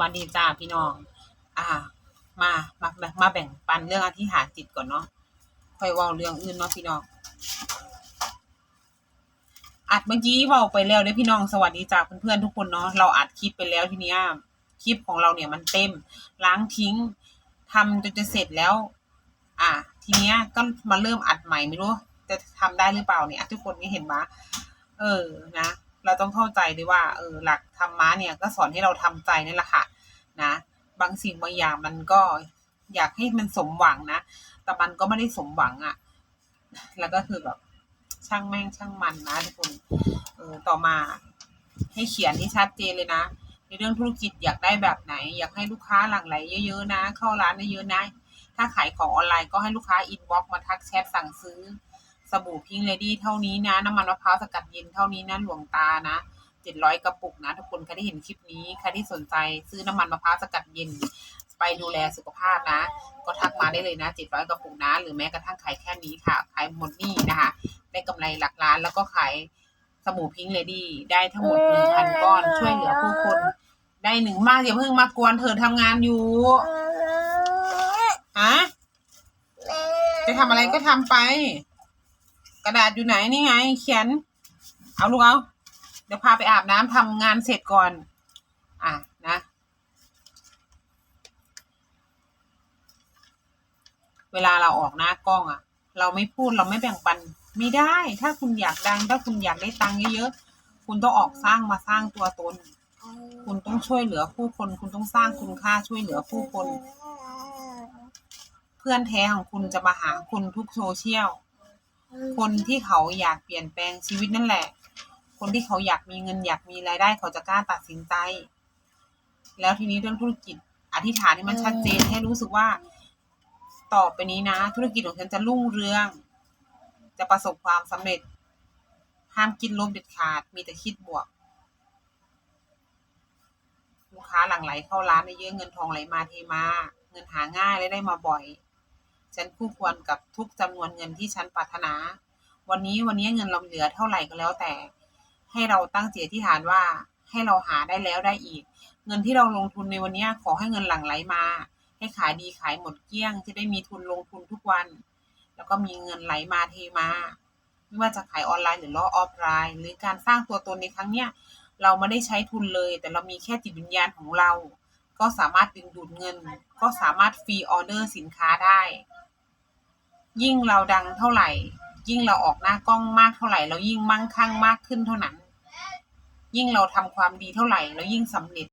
วัสดีจ้าพี่น้อง อ่า มามามาแบ่งปันเรื่องอธิษฐานจิตก่อนเนาะค่อยว้าเรื่องอื่นเนาะพี่น้อง อัดเมื่อกี้ว้าไปแล้วเด้อพี่น้องสวัสดีจากเพื่อนๆทุกคนเนาะเราอัดคลิปไปแล้วทีเนี้ยคลิปของเราเนี่ยมันเต็ม ล้างทิ้งทำจนจะเสร็จแล้ว อะทีเนี้ยก็มาเริ่มอัดใหม่ไม่รู้ จะทำได้หรือเปล่าเนี่ยทุกคนนี่เห็นปะเออนะ เราต้องเข้าใจด้วยว่าเออหลักธรรมะเนี่ยก็สอนให้เราทำใจนี่แหละค่ะนะ บางสิ่งบางอย่างมันก็อยากให้มันสมหวังนะ แต่มันก็ไม่ได้สมหวังอะ่ะ แล้วก็คือแบบช่างแม่งช่างมันนะทุกคนเออต่อมาให้เขียนที่ชัดเจนเลยนะ ในเรื่องธุรกิจอยากได้แบบไหน อยากให้ลูกค้าหลั่งไหลเยอะๆนะ เข้าร้านเยอะๆนะ ถ้าขายของออนไลน์ก็ให้ลูกค้าอินบ็อกซ์มาทักแชทสั่งซื้อ สบู่พิงเลดี้เท่านี้นะ น้ำมันมะพร้าวสกัดเย็นเท่านี้นะหลวงตานะเจ็ดร้อยกระปุกนะ ทุกคนใครที่เห็นคลิปนี้ใครที่สนใจซื้อน้ำมันมะพร้าวสกัดเย็น ไปดูแลสุขภาพนะ ก็ทักมาได้เลยนะเจ็ดร้อยกระปุกนะ หรือแม้กระทั่งขายแค่นี้ค่ะ ขายหมดนี่นะคะ ได้กำไรหลักล้านแล้วก็ขายสบู่พิงเลดี้ได้ทั้งหมดหนึ่งพันก้อน ช่วยเหลือผู้คนได้หนึ่งมากอย่าเพิ่งมากวนเธอทำงานอยู่ฮะจะทำอะไรก็ทำไป กระดาษอยู่ไหนนี่ไง เขียน เอาลูกเอาเดี๋ยวพาไปอาบน้ำทำงานเสร็จก่อน อะนะ เวลาเราออกหน้ากล้องอะเราไม่พูดเราไม่แบ่งปันไม่ได้ ถ้าคุณอยากดัง ถ้าคุณอยากได้ตังค์เยอะๆคุณต้องออกสร้างมาสร้างตัวตน คุณต้องช่วยเหลือผู้คน คุณต้องสร้างคุณค่าช่วยเหลือผู้คน เพื่อนแท้ของคุณจะมาหาคุณทุกโซเชียล คนที่เขาอยากเปลี่ยนแปลงชีวิตนั่นแหละ คนที่เขาอยากมีเงินอยากมีรายได้เขาจะกล้าตัดสินใจ แล้วทีนี้เรื่องธุรกิจอธิษฐานให้มันชัดเจนให้รู้สึกว่า ต่อไปนี้นะ ธุรกิจของฉันจะรุ่งเรือง จะประสบความสำเร็จ ห้ามคิดลบเด็ดขาด มีแต่คิดบวก ลูกค้าหลั่งไหลเข้าร้านได้เยอะเงินทองไหลมาเทมา เงินหาง่ายและได้มาบ่อย ฉันคู่ควรกับทุกจำนวนเงินที่ฉันปรารถนา วันนี้วันนี้เงินเราเหลือเท่าไหร่ก็แล้วแต่ ให้เราตั้งจิตอธิฐานว่าให้เราหาได้แล้วได้อีก เงินที่เราลงทุนในวันนี้ขอให้เงินหลั่งไหลมา ให้ขายดีขายหมดเกลี้ยง จะได้มีทุนลงทุนทุกวัน แล้วก็มีเงินไหลมาเทมา ไม่ว่าจะขายออนไลน์หรือล้อออฟไลน์ หรือการสร้างตัวตนในครั้งเนี้ยเราไม่ได้ใช้ทุนเลย แต่เรามีแค่จิตวิญญาณของเรา ก็สามารถดึงดูดเงิน ก็สามารถฟรีออเดอร์สินค้าได้ ยิ่งเราดังเท่าไหร่ ยิ่งเราออกหน้ากล้องมากเท่าไหร่ เรายิ่งมั่งคั่งมากขึ้นเท่านั้น ยิ่งเราทำความดีเท่าไหร่ เรายิ่งสำเร็จ